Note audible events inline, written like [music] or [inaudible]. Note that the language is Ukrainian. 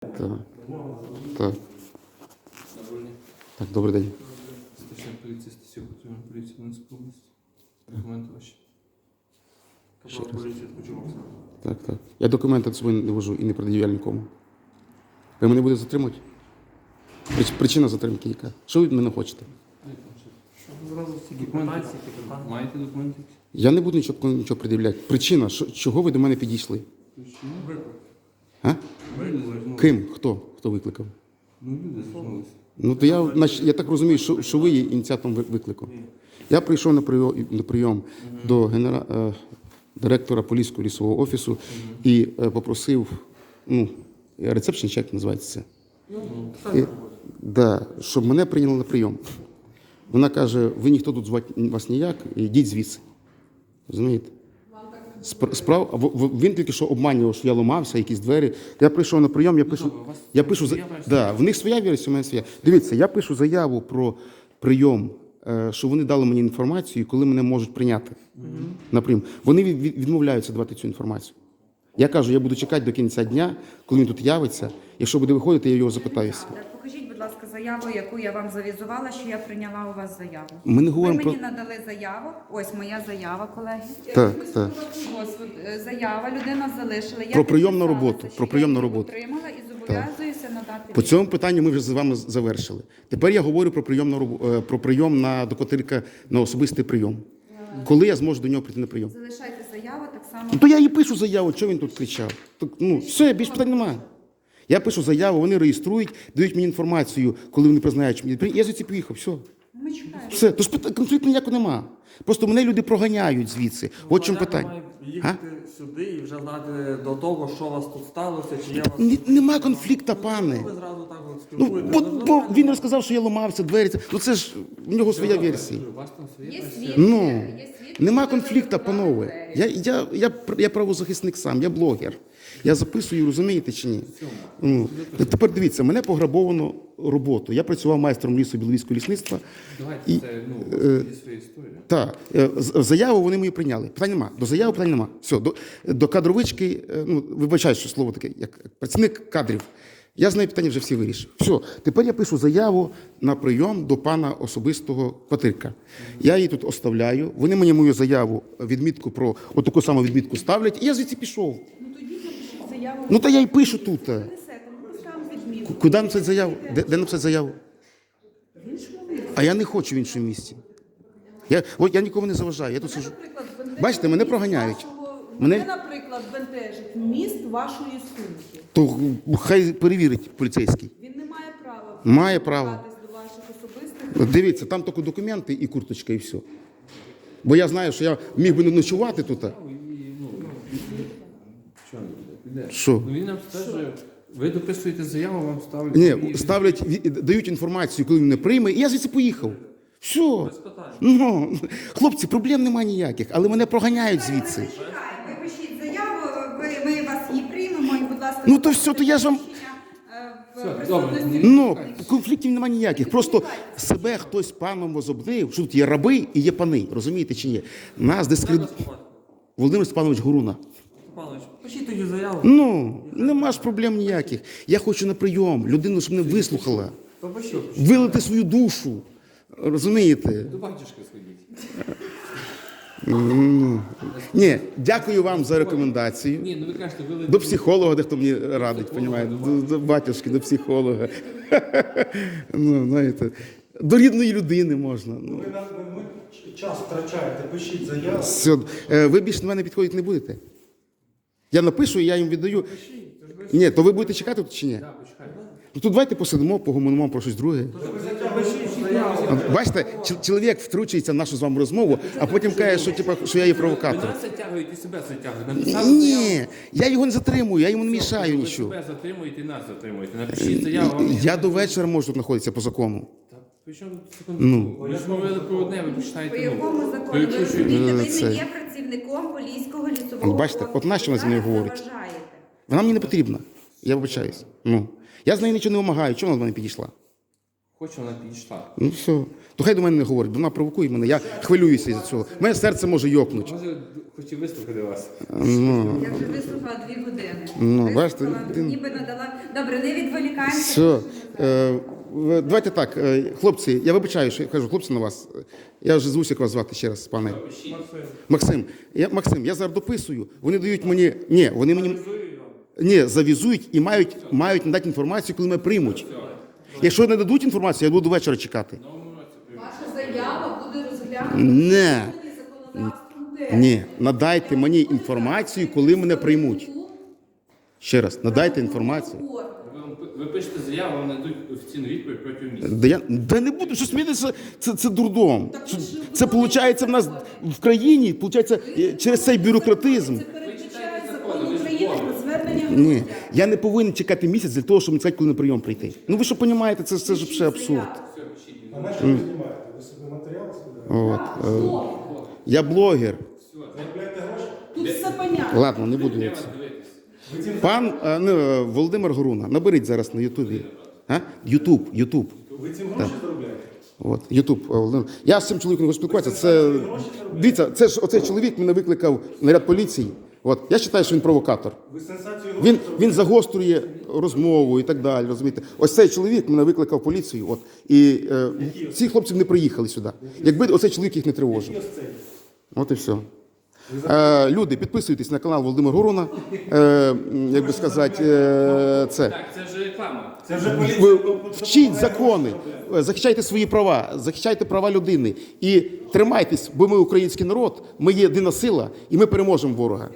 Так. Так. Так, добрий день. Старшина поліції Стасюк, патрульна поліція Донецької області. Документи ваші. Ще поліції Ткачук Так, так. Я документи собою не вожу і не пред'являю нікому. Ви мене будете затримати? Прич- Причина затримки яка? Що ви від мене хочете? Зразу. Маєте документи? Я не буду нічого, нічого пред'являти. Причина, що, чого ви до мене підійшли? Причина? А? Ким? Хто? Хто викликав? Ну, то я, я так розумію, що, що ви є ініціатором ви- виклику. Я прийшов на прийом, на прийом до генера... е, директора Поліського лісового офісу і е, попросив, ну, рецепшн чек називається це. І, да, щоб мене прийняли на прийом. Вона каже: ви ніхто тут звати вас ніяк, йдіть звідси. Розумієте? Спр- Справ, він тільки що обманював, що я ламався, якісь двері. Я прийшов на прийом, я пишу. Я пишу за... да, в них своя версія, у мене своя. Дивіться, я пишу заяву про прийом, е, що вони дали мені інформацію, коли мене можуть прийняти на прийом. Вони від- від- відмовляються давати цю інформацію. Я кажу, я буду чекати до кінця дня, коли він тут явиться. Якщо буде виходити, я його запитаюся. Ласка, заяву, яку я вам завізувала, що я прийняла у вас заяву. Ми не Ви говоримо мені про. надали заяву. Ось моя заява, колеги. Так, так. Ось от, е, заява, людина залишила. Я Про прийом на підписалася, роботу, що про я прийом на її роботу. Отримала і зобов'язуюся надати. По цьому питанню ми вже з вами завершили. Тепер я говорю про прийом на е, про прийом на до Котирка на особистий прийом. Коли я зможу до нього прийти на прийом? Залишайте заяву так само. Ну то я їй пишу заяву, що він тут кричав. Так, ну все, більше питань немає. Я пишу заяву, вони реєструють, дають мені інформацію, коли вони признають, що мені я звідси поїхав. Все. Ми чекаємо. Все. Тож конфлікту ніякого нема. Просто мене люди проганяють звідси. От чому питання. їхати сюди і вже знати до того, що у вас тут сталося, чи у вас... Нема конфлікту, пане. Ви зразу так от Ну, бо, бо він розказав, що я ламався, двері. Ну це ж в нього своя версія. У вас там своє Є свідки, Ну, є свідки, нема конфлікту, панове. Я, я, я, я правозахисник сам, я блогер. Я записую, розумієте чи ні? Ну, тепер дивіться, мене пограбовано роботу. Я працював майстром лісу біловійського лісництва. Давайте І- це, ну, е, є своя. Так, е, з- заяву вони мені прийняли. Питань нема. До заяви питань нема. Все, до, до кадровички, е, ну, вибачаю, що слово таке, як працівник кадрів. Я з нею питання вже всі вирішив. Все, тепер я пишу заяву на прийом до пана особистого Патрика. Я її тут оставляю. Вони мені мою заяву, відмітку про отаку саму відмітку ставлять, і я звідси пішов. Ну тоді заяву. Ну та я й пишу тут. е. Несете. Куди написати заяву? Де, де написати заяву? А я не хочу в іншому місці. Я, от я нікого не заважаю, я тут сижу. Наприклад, бентежить Бачите, мене проганяють. вашого- Мене- Мене, наприклад, бентежить вміст вашої сумки. То хай перевірить поліцейський. Він не має права Має право. втручатись до ваших особистих. Дивіться, там тільки документи і курточка, і все. Бо я знаю, що я міг би не ночувати тут. Що? Ну він нам стверджує, ви дописуєте заяву, вам ставлять. Ні, ставлять, ві- дають інформацію, коли він не прийме, і я звідси поїхав. Все. питань. Ну, хлопці, проблем немає ніяких, але мене проганяють звідси. Ви пишіть заяву, ви, ми вас її приймемо, і, будь ласка, Ну, то все, то я ж вам- е, в Все, присутності добре. Ну, конфліктів немає ніяких. Просто себе хтось паном возобдив, що тут є раби і є пани. Розумієте чи ні? Нас дискред... Володимир Степанович Гуруна. Степанович, пишіть тоді заяву. Ну, нема ж проблем ніяких. Я хочу на прийом, людину, щоб мене вислухала, То пишіть. вилити свою душу. Розумієте? До батюшки сходіть. Ні, дякую вам за рекомендацію. Ні, ну ви кажете, ви До психолога, дехто мені радить, понімаєте? До, до батюшки, до психолога. [laughs] Ну, знаєте, до рідної людини можна. Ну, Ви на- ви час втрачаєте, пишіть заяву. все. Е, Ви більше до мене підходити не будете? Я напишу, і я їм віддаю. Ні, то ви будете чекати тут чи ні? Ну, то давайте посидимо, погомонимо про щось друге. Бачите, чоловік втручується в нашу з вами розмову, а потім каже, що, типу, що я є провокатор. нас затягують і себе затягують. Ні, я його не затримую, я йому не мішаю ви нічого. себе затримуєте і нас затримуєте. Напишіть заяву. Я до вечора можу тут знаходитися по закону. Та при чому? Ви ж говорили про одне, ви По починаєте. якому ну, закону ви ви розумієте, ви не є працівником поліського лісового От бачите, от нащо вона зі мною Зараз говорить? Вона мені не потрібна. Я вибачаюсь. Ну. Я з неї нічого не вимагаю. Чого вона до мене підійшла? Хоче, вона підійшла. Ну все. То хай до мене не говорить, бо вона провокує мене. Я хвилююся із цього. Моє серце може йокнути. Може, хочу вислухати вас. Ну, Я вже вислухала дві години. Ну, Вислухала, бачите, ти- ніби надала. Добре, не відволікаємося. все. Е, давайте так, е, хлопці, я вибачаю, що я кажу, хлопці на вас. Я вже звусь, як вас звати ще раз, пане. Максим. Я, Максим, я зараз дописую. Вони дають мені. Ні, вони мені. Ні, завізують і мають, мають надати інформацію, коли мене приймуть. Якщо не дадуть інформацію, я буду до вечора чекати. Ваша заява буде розглянута Не. законодавством? Ні, надайте мені інформацію, коли мене приймуть. Ще раз, надайте інформацію. Ви, пишете заяву, вам нададуть офіційну відповідь протягом місяця. Да я да не буду, що сміятися, це, це дурдом. Що- Це виходить в нас в країні, виходить, через цей бюрократизм. Це передбачає закон України про звернення Ні, громадян. я не повинен чекати місяць для того, щоб мені сказати, коли на прийом прийти. Ну ви що розумієте, це, це ж ще абсурд. А на що ви знімаєте? Ви собі матеріал складаєте? От, е, я блогер. Заробляєте гроші? Тут все понятно. Ладно, не буду я це. Пан е, ну, е, Володимир Горуна, наберіть зараз на Ютубі. А? Ютуб, Ютуб. Ви цим гроші заробляєте? От, Ютуб. е, Володимир. Я з цим чоловіком не хочу спілкуватися. Це, дивіться, це ж оцей чоловік мене викликав наряд поліції. От, я вважаю, що він провокатор. Ви сенсацію Він, він загострює розмову і так далі. Розумієте? Ось цей чоловік мене викликав поліцію. От, і е, ці хлопці не приїхали сюди. Якби оцей чоловік їх не тривожив. От і все. Е, люди, підписуйтесь на канал Володимир Горона. Е, як би сказати, е, це. Так, це вже реклама. Це вже поліція. Вчіть закони, захищайте свої права, захищайте права людини і тримайтесь, бо ми український народ, ми є єдина сила, і ми переможемо ворога.